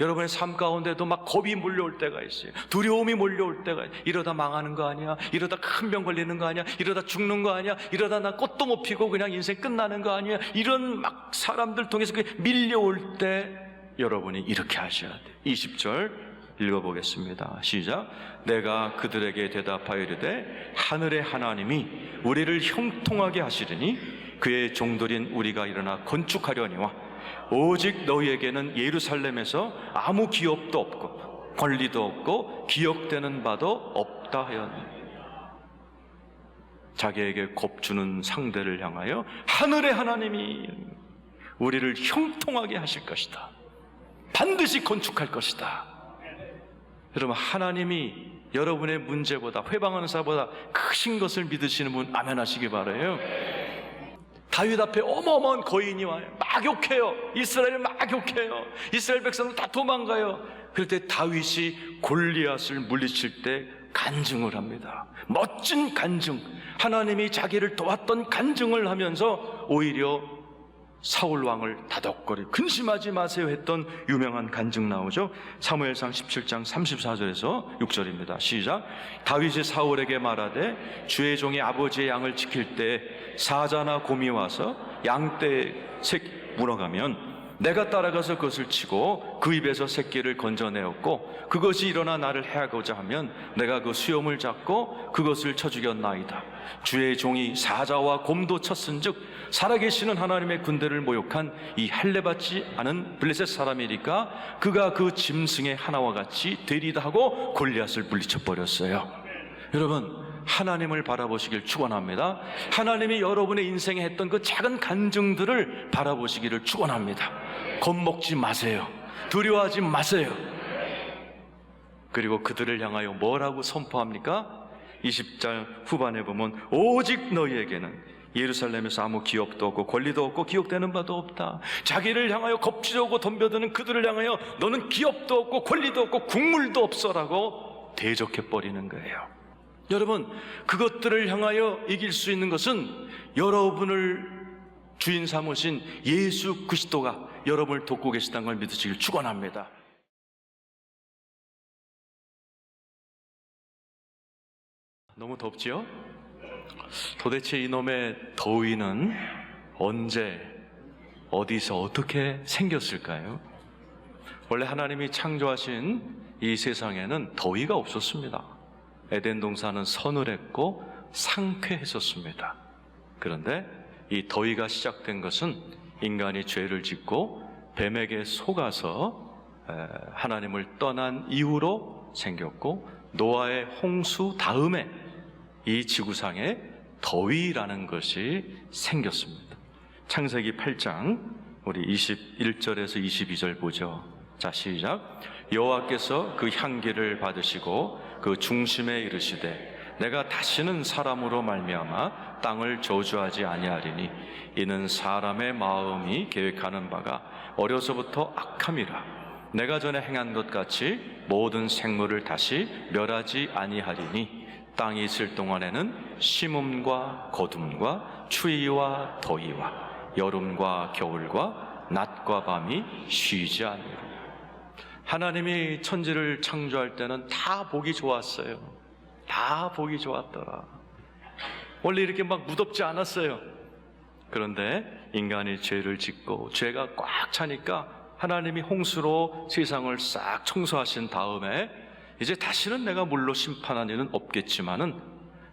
여러분의 삶 가운데도 막 겁이 몰려올 때가 있어요. 두려움이 몰려올 때가 있어요. 이러다 망하는 거 아니야? 이러다 큰 병 걸리는 거 아니야? 이러다 죽는 거 아니야? 이러다 나 꽃도 못 피고 그냥 인생 끝나는 거 아니야? 이런 막 사람들 통해서 밀려올 때 여러분이 이렇게 하셔야 돼요. 20절 읽어보겠습니다. 시작. 내가 그들에게 대답하여 이르되 하늘의 하나님이 우리를 형통하게 하시리니 그의 종들인 우리가 일어나 건축하려니와 오직 너희에게는 예루살렘에서 아무 기업도 없고 권리도 없고 기억되는 바도 없다 하였니 자기에게 겁주는 상대를 향하여 하늘의 하나님이 우리를 형통하게 하실 것이다. 반드시 건축할 것이다. 여러분 하나님이 여러분의 문제보다 회방하는 사보다 크신 것을 믿으시는 분 아멘 하시기 바라요. 다윗 앞에 어마어마한 거인이 와요. 막 욕해요. 이스라엘을 막 욕해요. 이스라엘 백성들 다 도망가요. 그럴 때 다윗이 골리앗을 물리칠 때 간증을 합니다. 멋진 간증. 하나님이 자기를 도왔던 간증을 하면서 오히려 사울 왕을 다독거리 근심하지 마세요 했던 유명한 간증 나오죠. 사무엘상 17장 34절에서 6절입니다. 시작. 다윗이 사울에게 말하되 주의 종이 아버지의 양을 지킬 때 사자나 곰이 와서 양떼 색 물어가면 내가 따라가서 그것을 치고 그 입에서 새끼를 건져내었고 그것이 일어나 나를 해하고자 하면 내가 그 수염을 잡고 그것을 쳐 죽였나이다. 주의 종이 사자와 곰도 쳤은즉 살아계시는 하나님의 군대를 모욕한 이 할례받지 않은 블레셋 사람이니까 그가 그 짐승의 하나와 같이 되리다 하고 골리앗을 물리쳐 버렸어요. 여러분 하나님을 바라보시길 축원합니다. 하나님이 여러분의 인생에 했던 그 작은 간증들을 바라보시기를 축원합니다. 겁먹지 마세요. 두려워하지 마세요. 그리고 그들을 향하여 뭐라고 선포합니까? 20절 후반에 보면 오직 너희에게는 예루살렘에서 아무 기업도 없고 권리도 없고 기억되는 바도 없다. 자기를 향하여 겁주려고 덤벼드는 그들을 향하여 너는 기업도 없고 권리도 없고 국물도 없어라고 대적해 버리는 거예요. 여러분, 그것들을 향하여 이길 수 있는 것은 여러분을 주인 삼으신 예수 그리스도가 여러분을 돕고 계시다는 걸 믿으시길 축원합니다. 너무 덥지요? 도대체 이놈의 더위는 언제 어디서 어떻게 생겼을까요? 원래 하나님이 창조하신 이 세상에는 더위가 없었습니다. 에덴 동산은 서늘했고 상쾌했었습니다. 그런데 이 더위가 시작된 것은 인간이 죄를 짓고 뱀에게 속아서 에, 하나님을 떠난 이후로 생겼고 노아의 홍수 다음에 이 지구상에 더위라는 것이 생겼습니다. 창세기 8장 우리 21절에서 22절 보죠. 자, 시작. 여호와께서 그 향기를 받으시고 그 중심에 이르시되 내가 다시는 사람으로 말미암아 땅을 저주하지 아니하리니 이는 사람의 마음이 계획하는 바가 어려서부터 악함이라. 내가 전에 행한 것 같이 모든 생물을 다시 멸하지 아니하리니 땅이 있을 동안에는 심음과 거둠과 추위와 더위와 여름과 겨울과 낮과 밤이 쉬지 않으리라 하나님이 천지를 창조할 때는 다 보기 좋았어요. 다 보기 좋았더라. 원래 이렇게 막 무덥지 않았어요. 그런데 인간이 죄를 짓고 죄가 꽉 차니까 하나님이 홍수로 세상을 싹 청소하신 다음에 이제 다시는 내가 물로 심판한 일은 없겠지만은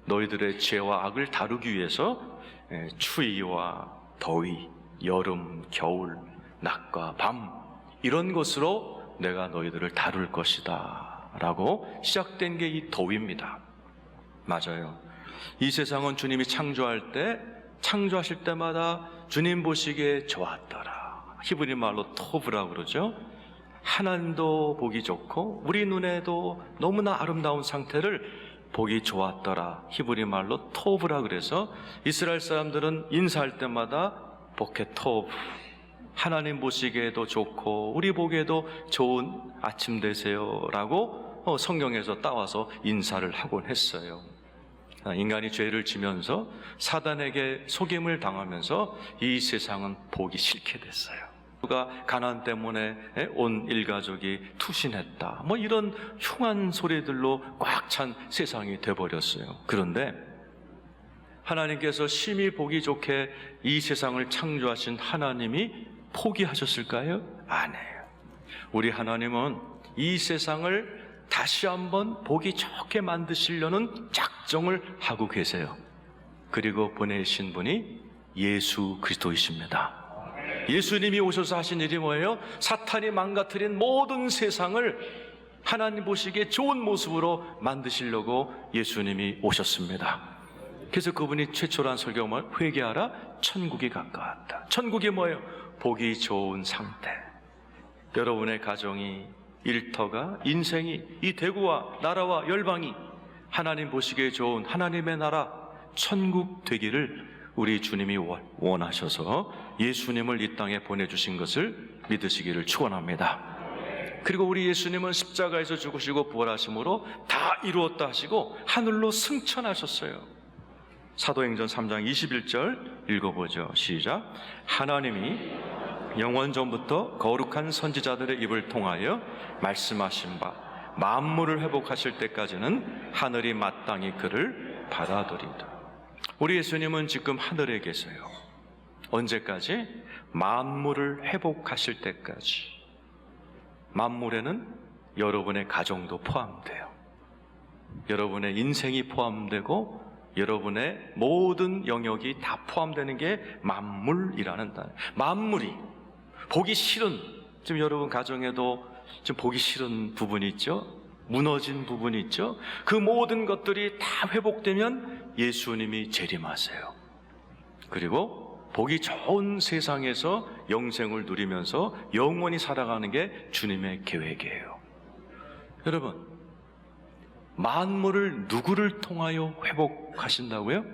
너희들의 죄와 악을 다루기 위해서 예, 추위와 더위, 여름, 겨울, 낮과 밤 이런 것으로 내가 너희들을 다룰 것이다. 라고 시작된 게이 더위입니다. 맞아요. 이 세상은 주님이 창조할 때, 창조하실 때마다 주님 보시기에 좋았더라. 히브리 말로 토브라 그러죠. 하나님도 보기 좋고, 우리 눈에도 너무나 아름다운 상태를 보기 좋았더라. 히브리 말로 토브라 그래서 이스라엘 사람들은 인사할 때마다 보케 토브, 하나님 보시기에도 좋고 우리 보기에도 좋은 아침 되세요라고 어, 성경에서 따와서 인사를 하곤 했어요. 인간이 죄를 지면서 사단에게 속임을 당하면서 이 세상은 보기 싫게 됐어요. 누가 가난 때문에 온 일가족이 투신했다. 뭐 이런 흉한 소리들로 꽉 찬 세상이 돼버렸어요. 그런데 하나님께서 심히 보기 좋게 이 세상을 창조하신 하나님이 포기하셨을까요? 아니에요. 우리 하나님은 이 세상을 다시 한번 보기 좋게 만드시려는 작정을 하고 계세요. 그리고 보내신 분이 예수 그리스도이십니다. 예수님이 오셔서 하신 일이 뭐예요? 사탄이 망가뜨린 모든 세상을 하나님 보시기에 좋은 모습으로 만드시려고 예수님이 오셨습니다. 그래서 그분이 최초로 한 설교말 회개하라 천국이 가까웠다. 천국이 뭐예요? 보기 좋은 상태. 여러분의 가정이 일터가 인생이 이 대구와 나라와 열방이 하나님 보시기에 좋은 하나님의 나라 천국 되기를 우리 주님이 원- 원하셔서 예수님을 이 땅에 보내주신 것을 믿으시기를 축원합니다. 그리고 우리 예수님은 십자가에서 죽으시고 부활하심으로 다 이루었다 하시고 하늘로 승천하셨어요. 사도행전 3장 21절 읽어보죠. 시작. 하나님이 영원 전부터 거룩한 선지자들의 입을 통하여 말씀하신 바 만물을 회복하실 때까지는 하늘이 마땅히 그를 받아들이다. 우리 예수님은 지금 하늘에 계세요. 언제까지? 만물을 회복하실 때까지. 만물에는 여러분의 가정도 포함돼요. 여러분의 인생이 포함되고 여러분의 모든 영역이 다 포함되는 게 만물이라는 단어. 만물이 보기 싫은 지금 여러분 가정에도 좀 보기 싫은 부분이 있죠. 무너진 부분이 있죠. 그 모든 것들이 다 회복되면 예수님이 재림하세요. 그리고 보기 좋은 세상에서 영생을 누리면서 영원히 살아가는 게 주님의 계획이에요. 여러분, 만물을 누구를 통하여 회복하신다고요?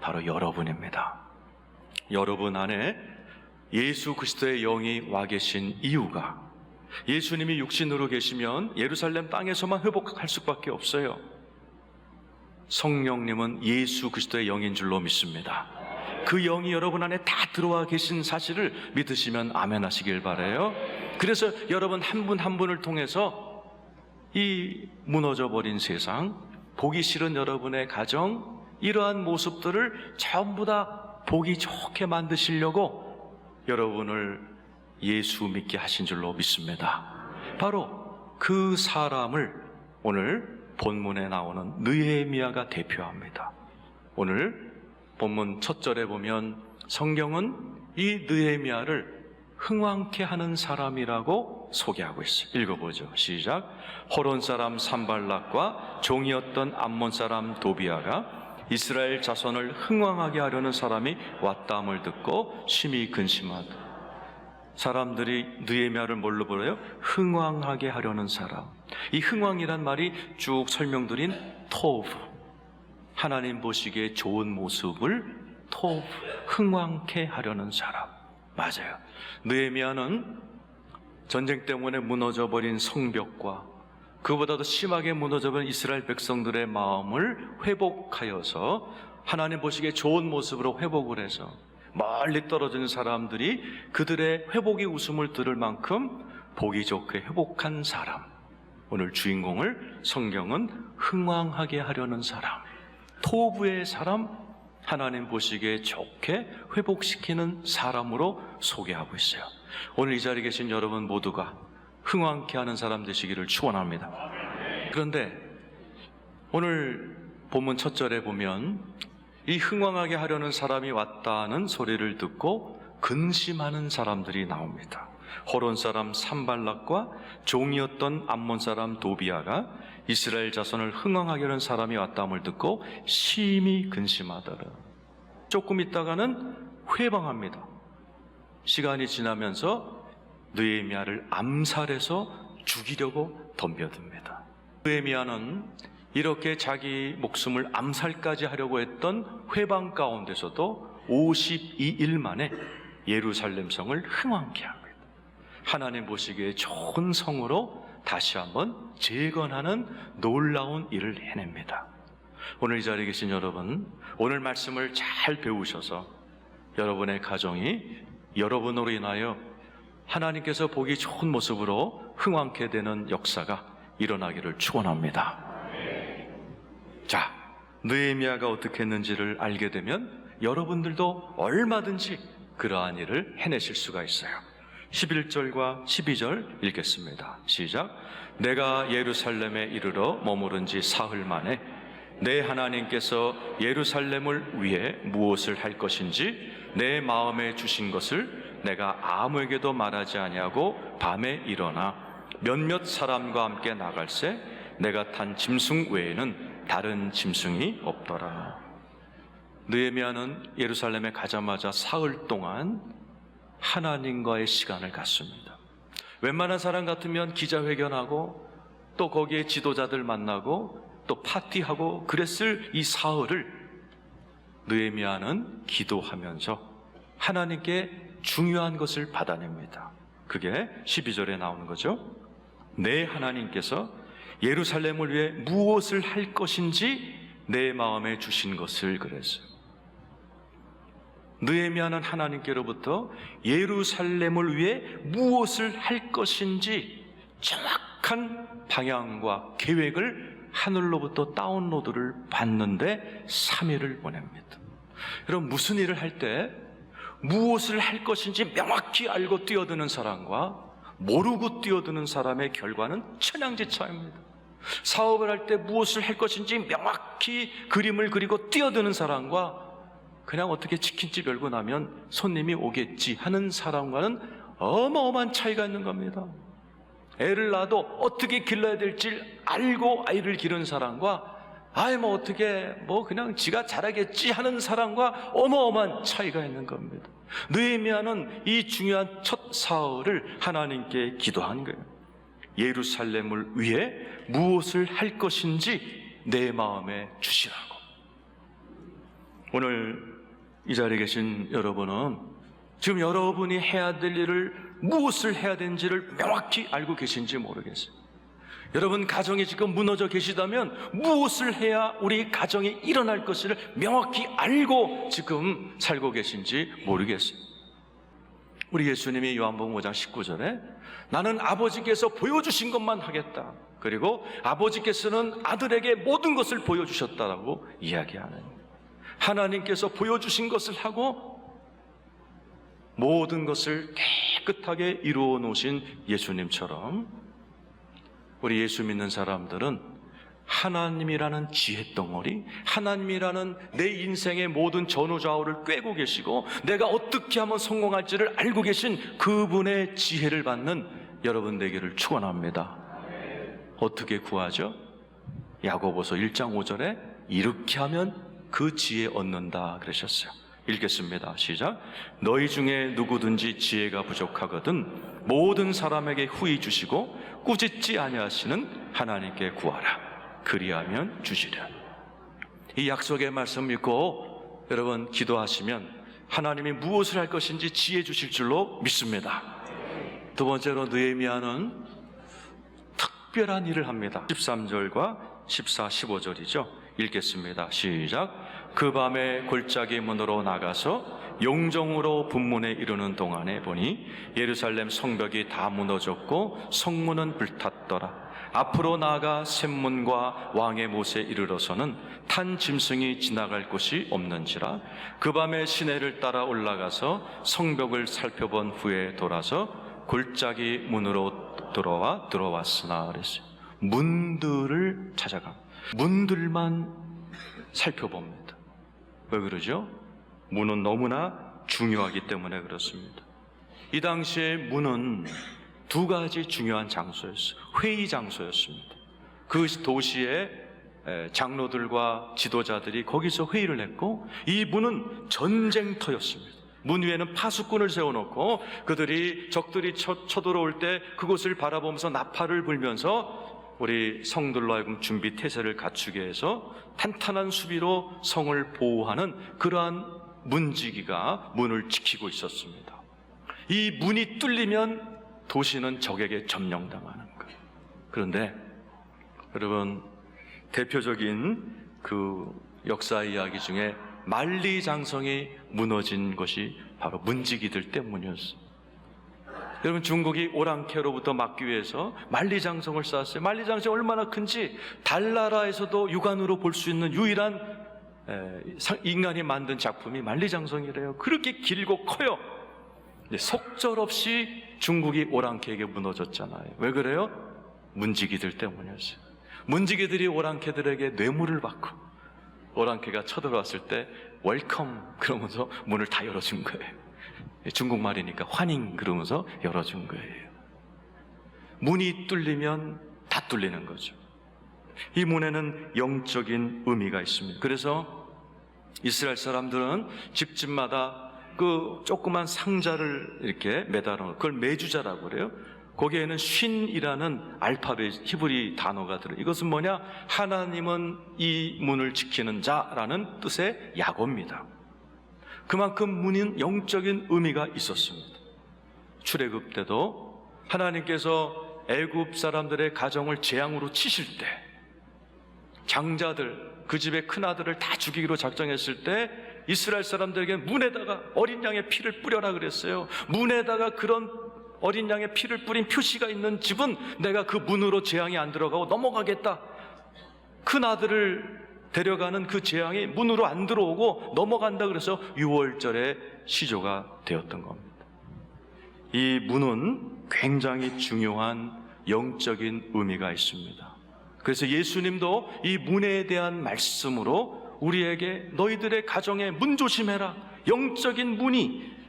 바로 여러분입니다. 여러분 안에 예수 그리스도의 영이 와 계신 이유가 예수님이 육신으로 계시면 예루살렘 땅에서만 회복할 수밖에 없어요. 성령님은 예수 그리스도의 영인 줄로 믿습니다. 그 영이 여러분 안에 다 들어와 계신 사실을 믿으시면 아멘 하시길 바래요. 그래서 여러분 한 분한 분을 통해서 이 무너져 버린 세상, 보기 싫은 여러분의 가정, 이러한 모습들을 전부 다 보기 좋게 만드시려고 여러분을 예수 믿게 하신 줄로 믿습니다. 바로 그 사람을 오늘 본문에 나오는 느헤미야가 대표합니다. 오늘 본문 첫 절에 보면 성경은 이 느헤미야를 흥왕케 하는 사람이라고 소개하고 있어요. 읽어보죠. 시작. 호론 사람 산발락과 종이었던 암몬 사람 도비아가 이스라엘 자손을 흥왕하게 하려는 사람이 왔다함을 듣고 심히 근심하다. 사람들이 느헤미야를 뭘로 불러요? 흥왕하게 하려는 사람. 이 흥왕이란 말이 쭉 설명드린 토브. 하나님 보시기에 좋은 모습을 토브, 흥왕케 하려는 사람. 맞아요. 느헤미야는 전쟁 때문에 무너져 버린 성벽과 그보다도 심하게 무너져 버린 이스라엘 백성들의 마음을 회복하여서 하나님 보시기에 좋은 모습으로 회복을 해서 멀리 떨어진 사람들이 그들의 회복의 웃음을 들을 만큼 보기 좋게 회복한 사람. 오늘 주인공을 성경은 흥왕하게 하려는 사람, 토부의 사람, 하나님 보시기에 좋게 회복시키는 사람으로 소개하고 있어요. 오늘 이 자리에 계신 여러분 모두가 흥왕케 하는 사람 되시기를 축원합니다. 그런데 오늘 본문 첫 절에 보면 이 흥왕하게 하려는 사람이 왔다는 소리를 듣고 근심하는 사람들이 나옵니다. 호론 사람 산발락과 종이었던 암몬 사람 도비아가 이스라엘 자손을 흥왕하게 하는 사람이 왔다함을 듣고 심히 근심하더라. 조금 있다가는 회방합니다. 시간이 지나면서 느헤미야를 암살해서 죽이려고 덤벼듭니다. 느헤미야는 이렇게 자기 목숨을 암살까지 하려고 했던 회방 가운데서도 52일 만에 예루살렘 성을 흥왕케 합니다. 하나님 보시기에 좋은 성으로 다시 한번 재건하는 놀라운 일을 해냅니다. 오늘 이 자리에 계신 여러분, 오늘 말씀을 잘 배우셔서 여러분의 가정이 여러분으로 인하여 하나님께서 보기 좋은 모습으로 흥왕케 되는 역사가 일어나기를 축원합니다. 자, 느헤미야가 어떻게 했는지를 알게 되면 여러분들도 얼마든지 그러한 일을 해내실 수가 있어요. 11절과 12절 읽겠습니다. 시작. 내가 예루살렘에 이르러 머무른 지 사흘 만에 내 하나님께서 예루살렘을 위해 무엇을 할 것인지 내 마음에 주신 것을 내가 아무에게도 말하지 아니하고 밤에 일어나 몇몇 사람과 함께 나갈새 내가 탄 짐승 외에는 다른 짐승이 없더라. 느헤미야는 예루살렘에 가자마자 사흘 동안 하나님과의 시간을 갖습니다. 웬만한 사람 같으면 기자회견하고 또 거기에 지도자들 만나고 또 파티하고 그랬을 이 사흘을 느헤미야는 기도하면서 하나님께 중요한 것을 받아냅니다. 그게 12절에 나오는 거죠. 내 하나님께서 예루살렘을 위해 무엇을 할 것인지 내 마음에 주신 것을 그랬어요. 느헤미야는 하나님께로부터 예루살렘을 위해 무엇을 할 것인지 정확한 방향과 계획을 하늘로부터 다운로드를 받는데 3일을 보냅니다. 여러분 무슨 일을 할 때 무엇을 할 것인지 명확히 알고 뛰어드는 사람과 모르고 뛰어드는 사람의 결과는 천양지차입니다. 사업을 할 때 무엇을 할 것인지 명확히 그림을 그리고 뛰어드는 사람과 그냥 어떻게 치킨집 열고 나면 손님이 오겠지 하는 사람과는 어마어마한 차이가 있는 겁니다. 애를 낳아도 어떻게 길러야 될지 알고 아이를 기른 사람과 아이 뭐 어떻게 뭐 그냥 지가 잘하겠지 하는 사람과 어마어마한 차이가 있는 겁니다. 느헤미야는 이 중요한 첫 사흘을 하나님께 기도한 거예요. 예루살렘을 위해 무엇을 할 것인지 내 마음에 주시라고. 오늘 이 자리에 계신 여러분은 지금 여러분이 해야 될 일을 무엇을 해야 되는지를 명확히 알고 계신지 모르겠어요. 여러분 가정이 지금 무너져 계시다면 무엇을 해야 우리 가정이 일어날 것을 명확히 알고 지금 살고 계신지 모르겠어요. 우리 예수님이 요한복음 5장 19절에 나는 아버지께서 보여주신 것만 하겠다. 그리고 아버지께서는 아들에게 모든 것을 보여주셨다라고 이야기하는 하나님께서 보여주신 것을 하고 모든 것을 깨끗하게 이루어 놓으신 예수님처럼 우리 예수 믿는 사람들은 하나님이라는 지혜 덩어리, 하나님이라는 내 인생의 모든 전후좌우를 꿰고 계시고 내가 어떻게 하면 성공할지를 알고 계신 그분의 지혜를 받는 여러분 되기를 축원합니다. 어떻게 구하죠? 야고보서 1장 5절에 이렇게 하면 그 지혜 얻는다 그러셨어요. 읽겠습니다. 시작. 너희 중에 누구든지 지혜가 부족하거든 모든 사람에게 후히 주시고 꾸짖지 아니하시는 하나님께 구하라. 그리하면 주시려. 이 약속의 말씀 믿고 여러분 기도하시면 하나님이 무엇을 할 것인지 지혜 주실 줄로 믿습니다. 두 번째로 느헤미야는 특별한 일을 합니다. 13절과 14, 15절이죠. 읽겠습니다. 시작. 그 밤에 골짜기 문으로 나가서 용정으로 분문에 이르는 동안에 보니 예루살렘 성벽이 다 무너졌고 성문은 불탔더라. 앞으로 나아가 샘문과 왕의 못에 이르러서는 탄 짐승이 지나갈 곳이 없는지라 그 밤에 시내를 따라 올라가서 성벽을 살펴본 후에 돌아서 골짜기 문으로 들어와 들어왔으나 그랬어요. 문들을 찾아가 문들만 살펴봅니다. 왜 그러죠? 문은 너무나 중요하기 때문에 그렇습니다. 이 당시에 문은 두 가지 중요한 장소였어요. 회의 장소였습니다. 그 도시의 장로들과 지도자들이 거기서 회의를 했고 이 문은 전쟁터였습니다. 문 위에는 파수꾼을 세워놓고 그들이 적들이 쳐, 쳐들어올 때 그곳을 바라보면서 나팔을 불면서 우리 성들로 하여금 준비 태세를 갖추게 해서 탄탄한 수비로 성을 보호하는 그러한 문지기가 문을 지키고 있었습니다. 이 문이 뚫리면 도시는 적에게 점령당하는 거예요. 그런데 여러분 대표적인 그 역사 이야기 중에 만리장성이 무너진 것이 바로 문지기들 때문이었어요. 여러분 중국이 오랑캐로부터 막기 위해서 만리장성을 쌓았어요. 만리장성이 얼마나 큰지 달나라에서도 육안으로 볼 수 있는 유일한 인간이 만든 작품이 만리장성이래요. 그렇게 길고 커요. 속절없이 중국이 오랑캐에게 무너졌잖아요. 왜 그래요? 문지기들 때문이었어요. 문지기들이 오랑캐들에게 뇌물을 받고 오랑캐가 쳐들어왔을 때 웰컴 그러면서 문을 다 열어준 거예요. 중국말이니까 환영 그러면서 열어준 거예요. 문이 뚫리면 다 뚫리는 거죠. 이 문에는 영적인 의미가 있습니다. 그래서 이스라엘 사람들은 집집마다 그 조그만 상자를 이렇게 매달아 놓고 그걸 매주자라고 그래요. 거기에는 쉰이라는 알파벳 히브리 단어가 들어. 이것은 뭐냐? 하나님은 이 문을 지키는 자라는 뜻의 약어입니다. 그만큼 문은 영적인 의미가 있었습니다. 출애굽 때도 하나님께서 애굽 사람들의 가정을 재앙으로 치실 때 장자들 그 집의 큰 아들을 다 죽이기로 작정했을 때 이스라엘 사람들에게 문에다가 어린 양의 피를 뿌려라 그랬어요. 문에다가 그런 어린 양의 피를 뿌린 표시가 있는 집은 내가 그 문으로 재앙이 안 들어가고 넘어가겠다. 큰 아들을 데려가는 그 재앙이 문으로 안 들어오고 넘어간다 그래서 6월절에 시조가 되었던 겁니다. 이 문은 굉장히 중요한 영적인 의미가 있습니다. 그래서 예수님도 이 문에 대한 말씀으로 우리에게 너희들의 가정에 문 조심해라. 영적인 문이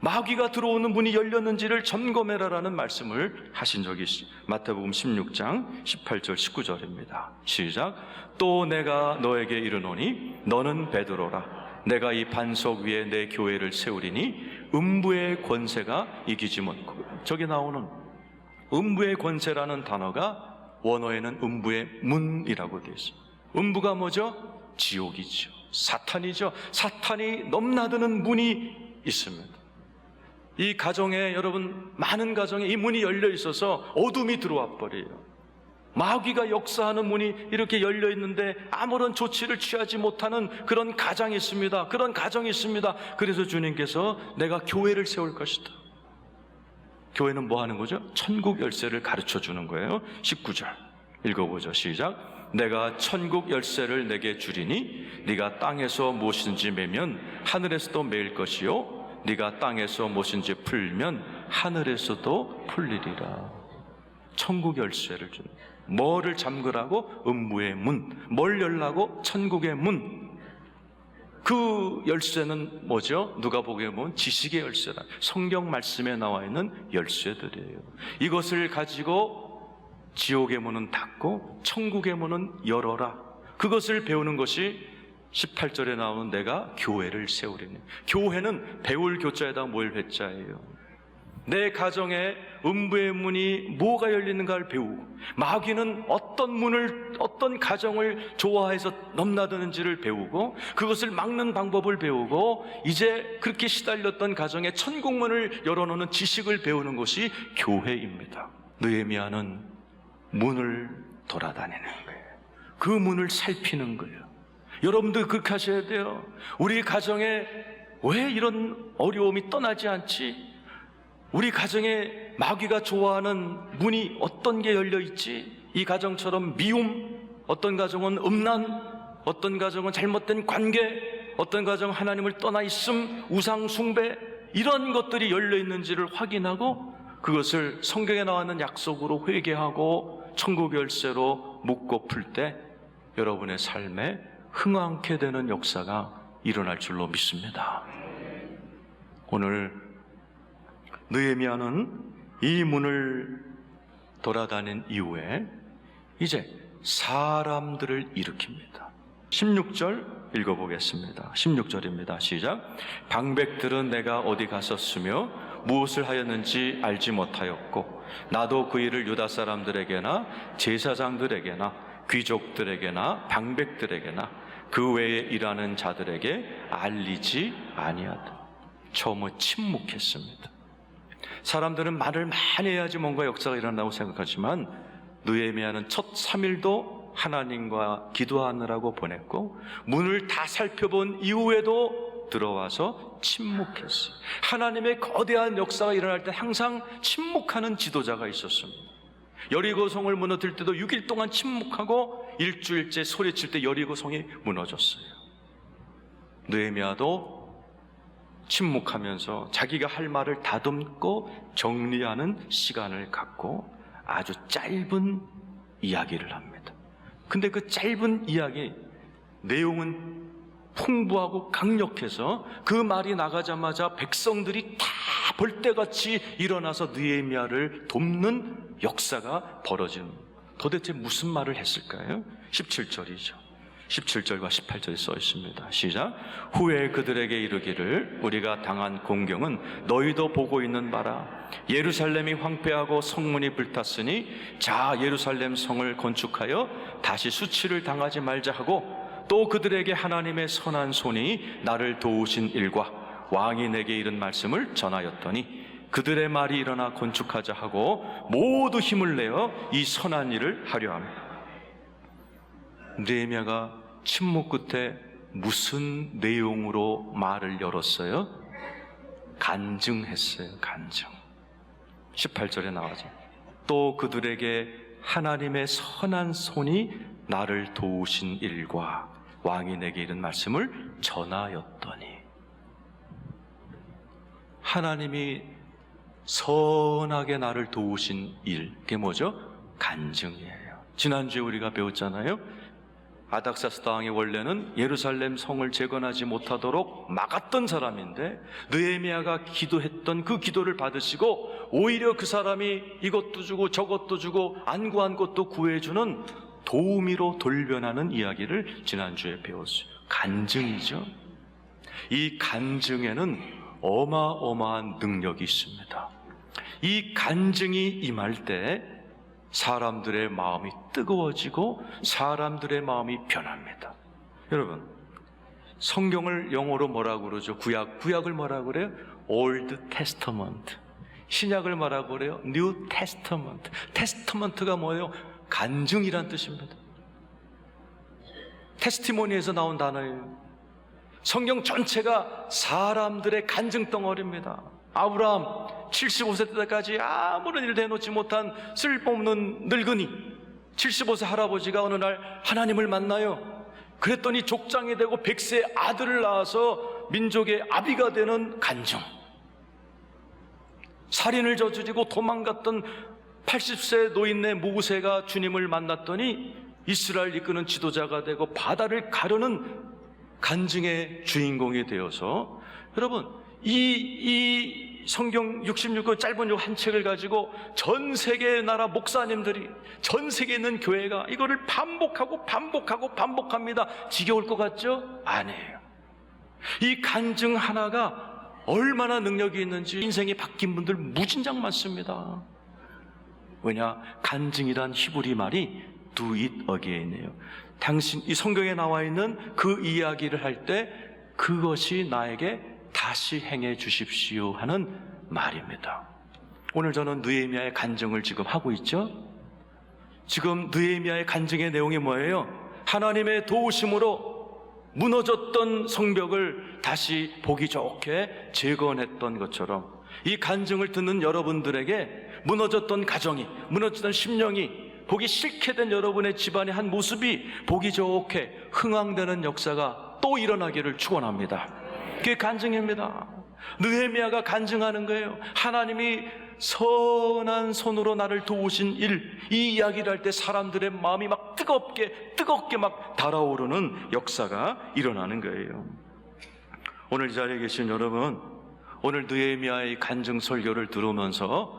마귀가 들어오는 문이 열렸는지를 점검해라라는 말씀을 하신 적이. 마태복음 16장 18절 19절입니다. 시작. 또 내가 너에게 이르노니 너는 베드로라. 내가 이 반석 위에 내 교회를 세우리니 음부의 권세가 이기지 못고 저기 나오는 음부의 권세라는 단어가 원어에는 음부의 문이라고 되어 있습니다. 음부가 뭐죠? 지옥이죠. 사탄이죠. 사탄이 넘나드는 문이 있습니다. 이 가정에 여러분 많은 가정에 이 문이 열려 있어서 어둠이 들어와 버려요. 마귀가 역사하는 문이 이렇게 열려 있는데 아무런 조치를 취하지 못하는 그런 가정이 있습니다. 그런 가정이 있습니다. 그래서 주님께서 내가 교회를 세울 것이다. 교회는 뭐 하는 거죠? 천국 열쇠를 가르쳐 주는 거예요. 19절. 읽어보죠. 시작. 내가 천국 열쇠를 내게 주리니 네가 땅에서 무엇인지 매면 하늘에서도 매일 것이요 네가 땅에서 무엇인지 풀면 하늘에서도 풀리리라. 천국 열쇠를 주는 뭐를 잠그라고 음부의 문, 뭘 열라고 천국의 문. 그 열쇠는 뭐죠? 누가 보기에 보면 지식의 열쇠라. 성경 말씀에 나와 있는 열쇠들이에요. 이것을 가지고 지옥의 문은 닫고 천국의 문은 열어라. 그것을 배우는 것이 18절에 나오는 내가 교회를 세우리니. 교회는 배울 교자에다 모일 회자예요. 내 가정에 음부의 문이 뭐가 열리는가를 배우고 마귀는 어떤 문을 어떤 가정을 좋아해서 넘나드는지를 배우고 그것을 막는 방법을 배우고 이제 그렇게 시달렸던 가정에 천국문을 열어놓는 지식을 배우는 것이 교회입니다. 느헤미야는 문을 돌아다니는 거예요. 그 문을 살피는 거예요. 여러분도 그렇게 하셔야 돼요. 우리 가정에 왜 이런 어려움이 떠나지 않지? 우리 가정에 마귀가 좋아하는 문이 어떤 게 열려 있지? 이 가정처럼 미움, 어떤 가정은 음란, 어떤 가정은 잘못된 관계, 어떤 가정 하나님을 떠나 있음, 우상 숭배 이런 것들이 열려 있는지를 확인하고 그것을 성경에 나왔는 약속으로 회개하고 천국 열쇠로 묶고 풀 때 여러분의 삶에 흥황케 되는 역사가 일어날 줄로 믿습니다. 오늘 느헤미야는 이 문을 돌아다닌 이후에 이제 사람들을 일으킵니다. 16절 읽어보겠습니다. 16절입니다. 시작. 방백들은 내가 어디 갔었으며 무엇을 하였는지 알지 못하였고 나도 그 일을 유다 사람들에게나 제사장들에게나 귀족들에게나 방백들에게나 그 외에 일하는 자들에게 알리지 아니하다. 처음에 침묵했습니다. 사람들은 말을 많이 해야지 뭔가 역사가 일어나고 생각하지만 느헤미야는 첫 3일도 하나님과 기도하느라고 보냈고 문을 다 살펴본 이후에도 들어와서 침묵했어요. 하나님의 거대한 역사가 일어날 때 항상 침묵하는 지도자가 있었습니다. 여리고성을 무너뜨릴 때도 6일 동안 침묵하고 일주일째 소리칠 때 여리고성이 무너졌어요. 느헤미야도 침묵하면서 자기가 할 말을 다듬고 정리하는 시간을 갖고 아주 짧은 이야기를 합니다. 근데 그 짧은 이야기 내용은 풍부하고 강력해서 그 말이 나가자마자 백성들이 다 벌떼같이 일어나서 느헤미야를 돕는 역사가 벌어지는 도대체 무슨 말을 했을까요? 17절이죠. 17절과 18절에 써 있습니다. 시작. 후에 그들에게 이르기를 우리가 당한 공경은 너희도 보고 있는 바라. 예루살렘이 황폐하고 성문이 불탔으니 자 예루살렘 성을 건축하여 다시 수치를 당하지 말자 하고 또 그들에게 하나님의 선한 손이 나를 도우신 일과 왕이 내게 이른 말씀을 전하였더니 그들의 말이 일어나 건축하자 하고 모두 힘을 내어 이 선한 일을 하려 합니다. 느헤미야가 침묵 끝에 무슨 내용으로 말을 열었어요? 간증했어요. 간증. 18절에 나와죠. 또 그들에게 하나님의 선한 손이 나를 도우신 일과 왕이 내게 이른 말씀을 전하였더니 하나님이 선하게 나를 도우신 일, 그게 뭐죠? 간증이에요. 지난주에 우리가 배웠잖아요. 아닥사스 왕이 원래는 예루살렘 성을 재건하지 못하도록 막았던 사람인데 느헤미야가 기도했던 그 기도를 받으시고 오히려 그 사람이 이것도 주고 저것도 주고 안 구한 것도 구해주는 도우미로 돌변하는 이야기를 지난주에 배웠어요. 간증이죠. 이 간증에는 어마어마한 능력이 있습니다. 이 간증이 임할 때 사람들의 마음이 뜨거워지고 사람들의 마음이 변합니다. 여러분, 성경을 영어로 뭐라고 그러죠? 구약, 구약을 뭐라고 그래요? Old Testament. 신약을 뭐라고 그래요? New Testament. 테스터먼트가 뭐예요? 간증이란 뜻입니다. 테스티모니에서 나온 단어예요. 성경 전체가 사람들의 간증 덩어리입니다. 아브라함 75세 때까지 아무런 일도 해놓지 못한 쓸모없는 늙은이 75세 할아버지가 어느 날 하나님을 만나요. 그랬더니 족장이 되고 100세 아들을 낳아서 민족의 아비가 되는 간증. 살인을 저지르고 도망갔던 80세 노인네 모세가 주님을 만났더니 이스라엘 이끄는 지도자가 되고 바다를 가르는 간증의 주인공이 되어서 여러분 이, 이 성경 66권 짧은 요 한 책을 가지고 전 세계 나라 목사님들이 전 세계에 있는 교회가 이거를 반복하고 반복하고 반복합니다. 지겨울 것 같죠? 아니에요. 이 간증 하나가 얼마나 능력이 있는지 인생이 바뀐 분들 무진장 많습니다. 왜냐? 간증이란 히브리 말이 do it again이에요. 당신 이 성경에 나와 있는 그 이야기를 할 때 그것이 나에게 다시 행해 주십시오 하는 말입니다. 오늘 저는 느헤미야의 간증을 지금 하고 있죠. 지금 느헤미야의 간증의 내용이 뭐예요? 하나님의 도우심으로 무너졌던 성벽을 다시 보기 좋게 재건했던 것처럼 이 간증을 듣는 여러분들에게 무너졌던 가정이 무너졌던 심령이 보기 싫게 된 여러분의 집안의 한 모습이 보기 좋게 흥황되는 역사가 또 일어나기를 축원합니다. 그게 간증입니다. 느헤미야가 간증하는 거예요. 하나님이 선한 손으로 나를 도우신 일, 이 이야기를 할 때 사람들의 마음이 막 뜨겁게, 뜨겁게 막 달아오르는 역사가 일어나는 거예요. 오늘 이 자리에 계신 여러분, 오늘 느헤미야의 간증 설교를 들으면서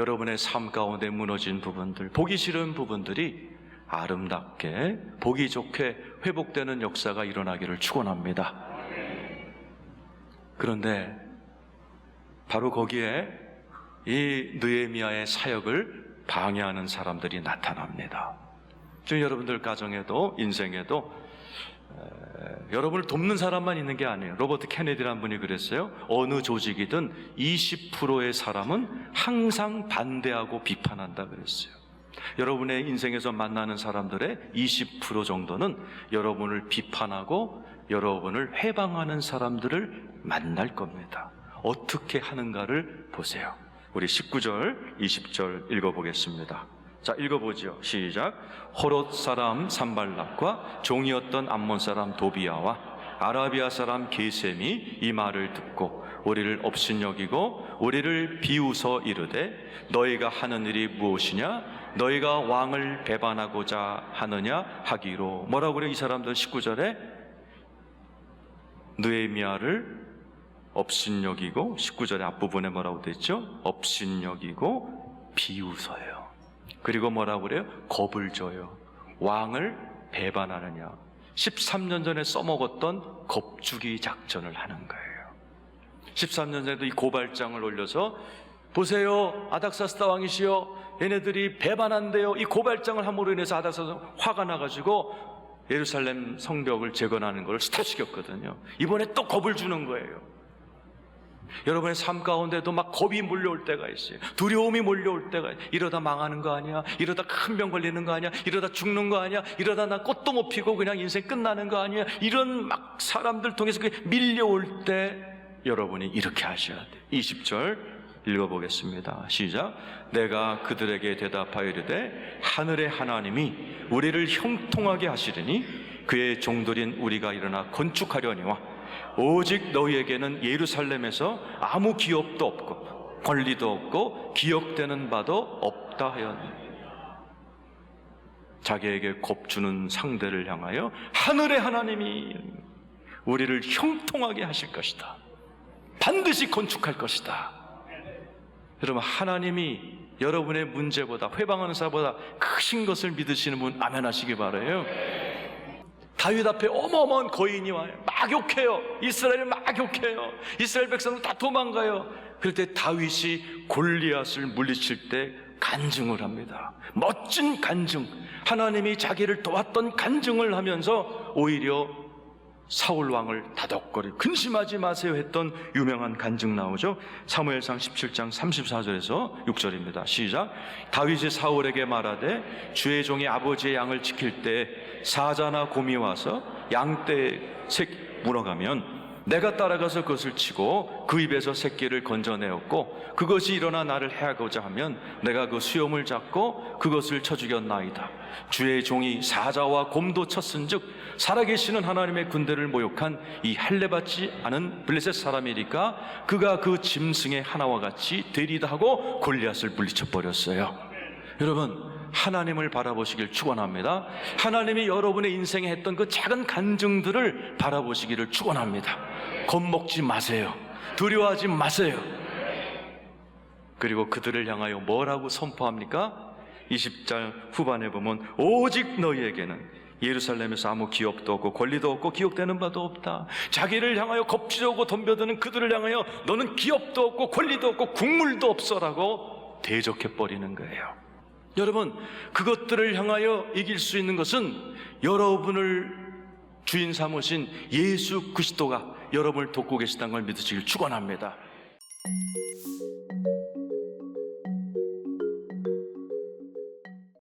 여러분의 삶 가운데 무너진 부분들, 보기 싫은 부분들이 아름답게, 보기 좋게 회복되는 역사가 일어나기를 축원합니다. 그런데 바로 거기에 이 느헤미야의 사역을 방해하는 사람들이 나타납니다. 지금 여러분들 가정에도 인생에도 에, 여러분을 돕는 사람만 있는 게 아니에요. 로버트 케네디라는 분이 그랬어요. 어느 조직이든 20%의 사람은 항상 반대하고 비판한다 그랬어요. 여러분의 인생에서 만나는 사람들의 20% 정도는 여러분을 비판하고 여러분을 해방하는 사람들을 만날 겁니다. 어떻게 하는가를 보세요. 우리 19절, 20절 읽어보겠습니다. 자, 읽어보죠. 시작. 호롯 사람 산발락과 종이었던 암몬 사람 도비아와 아라비아 사람 게셈이 이 말을 듣고 우리를 업신여기고 우리를 비웃어 이르되 너희가 하는 일이 무엇이냐 너희가 왕을 배반하고자 하느냐 하기로 뭐라고 그래 이 사람들 19절에 느에미아를 업신여기고 19절의 앞부분에 뭐라고 됐죠? 업신여기고 비웃어요. 그리고 뭐라고 그래요? 겁을 줘요. 왕을 배반하느냐. 13년 전에 써먹었던 겁주기 작전을 하는 거예요. 13년 전에도 이 고발장을 올려서 보세요. 아닥사스다 왕이시여. 얘네들이 배반한대요. 이 고발장을 함으로 인해서 아닥사스다 화가 나가지고 예루살렘 성벽을 재건하는 걸 스탑시켰거든요. 이번에 또 겁을 주는 거예요. 여러분의 삶 가운데도 막 겁이 몰려올 때가 있어요. 두려움이 몰려올 때가 있어요. 이러다 망하는 거 아니야? 이러다 큰 병 걸리는 거 아니야? 이러다 죽는 거 아니야? 이러다 나 꽃도 못 피고 그냥 인생 끝나는 거 아니야? 이런 막 사람들 통해서 밀려올 때 여러분이 이렇게 하셔야 돼요. 20절 읽어보겠습니다. 시작. 내가 그들에게 대답하여 이르되 하늘의 하나님이 우리를 형통하게 하시리니 그의 종들인 우리가 일어나 건축하려니와 오직 너희에게는 예루살렘에서 아무 기업도 없고 권리도 없고 기억되는 바도 없다 하였니? 자기에게 겁주는 상대를 향하여 하늘의 하나님이 우리를 형통하게 하실 것이다. 반드시 건축할 것이다. 여러분 하나님이 여러분의 문제보다 회방하는 사보다 크신 것을 믿으시는 분 아멘하시기 바라요 다윗 앞에 어마어마한 거인이 와요. 막 욕해요. 이스라엘을 막 욕해요. 이스라엘 백성들 다 도망가요. 그럴 때 다윗이 골리앗을 물리칠 때 간증을 합니다. 멋진 간증. 하나님이 자기를 도왔던 간증을 하면서 오히려 사울 왕을 다독거리 근심하지 마세요 했던 유명한 간증 나오죠. 사무엘상 17장 34절에서 6절입니다. 시작. 다윗이 사울에게 말하되 주의 종이 아버지의 양을 지킬 때 사자나 곰이 와서 양떼 색 물어가면 내가 따라가서 그것을 치고 그 입에서 새끼를 건져내었고 그것이 일어나 나를 해하고자 하면 내가 그 수염을 잡고 그것을 쳐 죽였나이다. 주의 종이 사자와 곰도 쳤은즉 살아계시는 하나님의 군대를 모욕한 이 할례받지 않은 블레셋 사람이니까 그가 그 짐승의 하나와 같이 되리다 하고 골리앗을 물리쳐 버렸어요. 여러분 하나님을 바라보시길 축원합니다. 하나님이 여러분의 인생에 했던 그 작은 간증들을 바라보시기를 축원합니다. 겁먹지 마세요. 두려워하지 마세요. 그리고 그들을 향하여 뭐라고 선포합니까? 20절 후반에 보면 오직 너희에게는 예루살렘에서 아무 기업도 없고 권리도 없고 기억되는 바도 없다. 자기를 향하여 겁주려고 덤벼드는 그들을 향하여 너는 기업도 없고 권리도 없고 국물도 없어라고 대적해 버리는 거예요. 여러분, 그것들을 향하여 이길 수 있는 것은 여러분을 주인 삼으신 예수 그리스도가 여러분을 돕고 계시다는 걸 믿으시길 축원합니다.